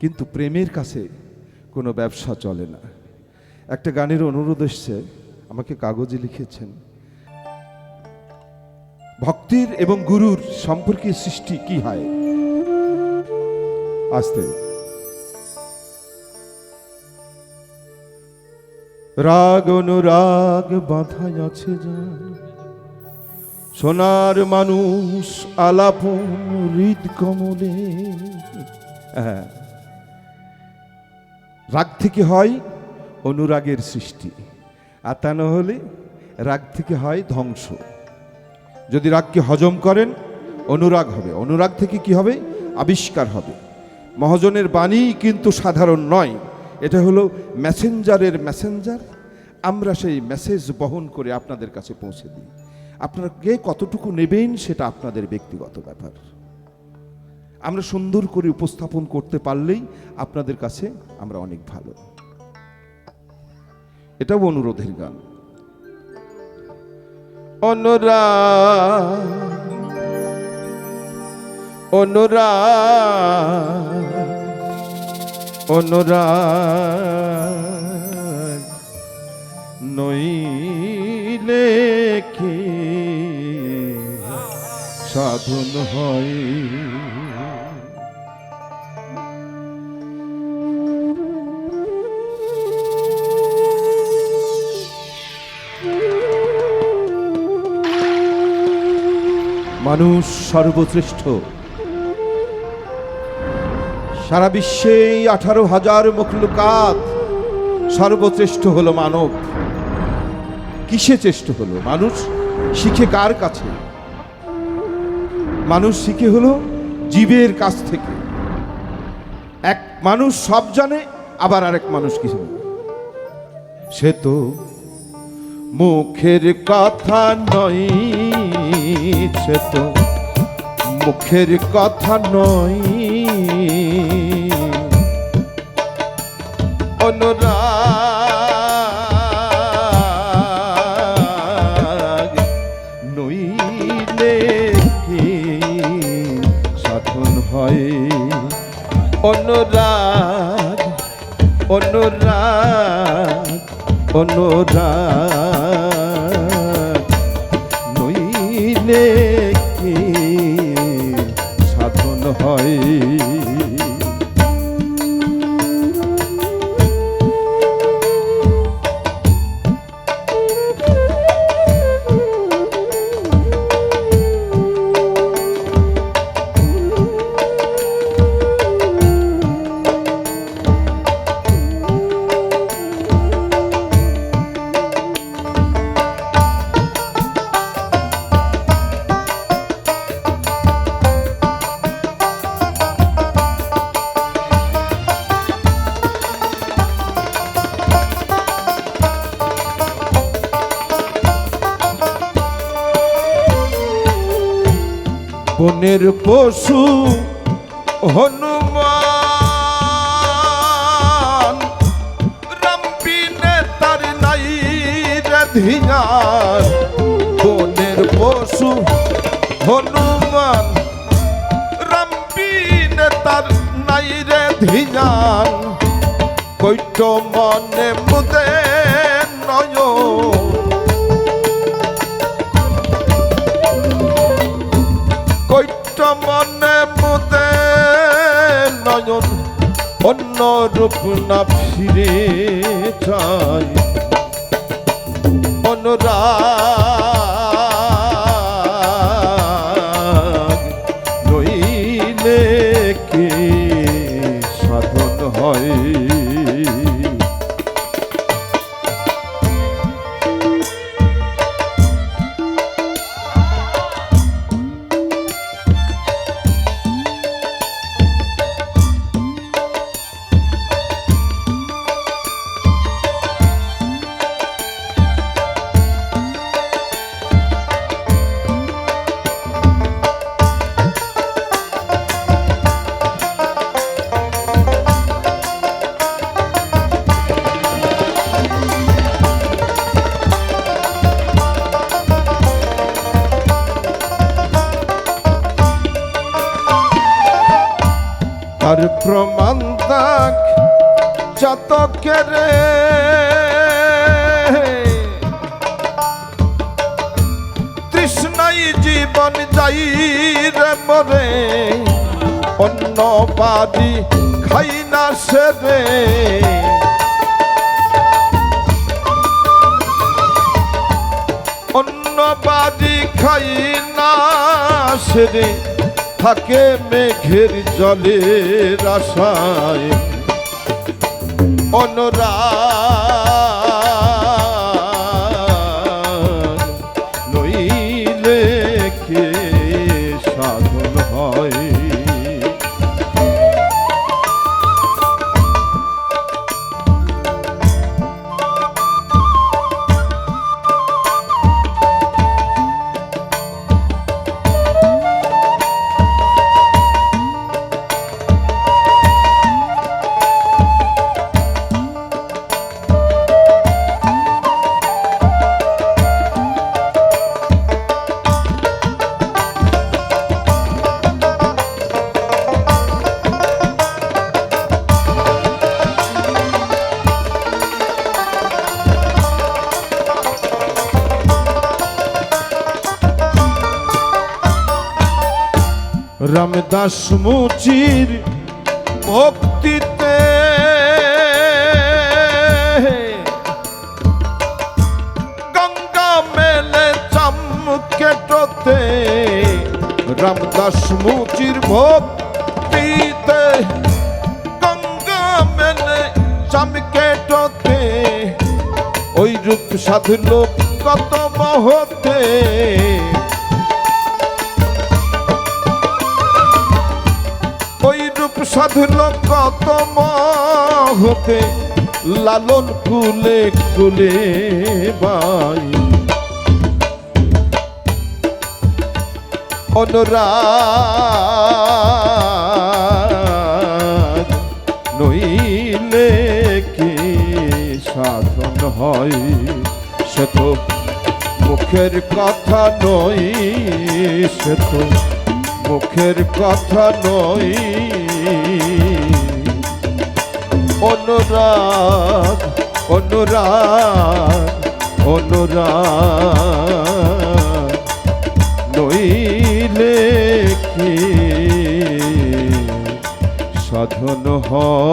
কিন্তু প্রেমের কাছে কোনো ব্যবসা চলে না। একটা গানের অনুরোধ এসছে, আমাকে কাগজে লিখেছেন। ভক্তির এবং গুরুর সম্পর্কে সৃষ্টি কি হয়? আসতে। রাগ অনুরাগ বাঁধাই আছে যান সোনার মানুষ আলাপন হৃদ কমলে হ্যাঁ। রাগ থেকে হয় অনুরাগের সৃষ্টি, আর তা না হলে রাগ থেকে হয় ধ্বংস। যদি রাগকে হজম করেন, অনুরাগ হবে। অনুরাগ থেকে কি হবে? আবিষ্কার হবে। মহাজনের বাণী কিন্তু সাধারণ নয়। এটা হলো মেসেঞ্জারের মেসেঞ্জার। আমরা সেই মেসেজ বহন করে আপনাদের কাছে পৌঁছে দিই। আপনারা কে কতটুকু নেবেন সেটা আপনাদের ব্যক্তিগত ব্যাপার। আমরা সুন্দর করে উপস্থাপন করতে পারলেই আপনাদের কাছে আমরা অনেক ভালো। এটাও অনুরোধের গান। অনুরাগ অনুরাগ অনুরাগ, নইলে কি সাধন হয়? মানুষ সর্বশ্রেষ্ঠ। সারা বিশ্বে আঠারো হাজার মখলুকাত সর্বশ্রেষ্ঠ হলো মানব। কিসে চেষ্ট হলো? মানুষ শিখে কার কাছে? মানুষ শিখে হলো জীবের কাছ থেকে। এক মানুষ সব জানে, আবার আরেক মানুষ কিছু। সে তো মুখের কথা নয়। সে তো মুখের কথা নয়। অনুরাগ নইলে কি সাধন হয়? অনুরাগ অনুরাগ অনুরাগ। কি সাধন হয়? বনের পশু, হনুমান। রামপিনে তার নাই ধিয়ান বনের পশু, হনুমান। রামপিনে তার নাই রে ধিয়ান কৈট মনে মুদে নয় মনে মুদে নয়ন অন্য রূপ না ফিরে চাই অনুরাগ তার প্রমাণ দাগ চাতকেরে তৃষ্ণাই জীবন যাই রে মরে অন্য বাড়ি খাই না সে রে। অন্য বাড়ি খাই না সে রে। থাকে মেঘের জলের আশায় অনুরাগ রামদাস মুচির ভক্তিতে। গঙ্গা মেলে চমকেটতে রামদাস মুচির ভক্তিতে। গঙ্গা মেলে চমকেটতে ওই রূপ সাধু লোক কত মহতে। সাধুল কত হতে লালন কুলে কুলে বাই। অনুরাগ নইলে কি সাধন হয় সে তো মুখের কথা নই সে তো মুখের কথা নয়। অনুরাগ অনুরাগ অনুরাগ। নইলে কি সাধন হয়?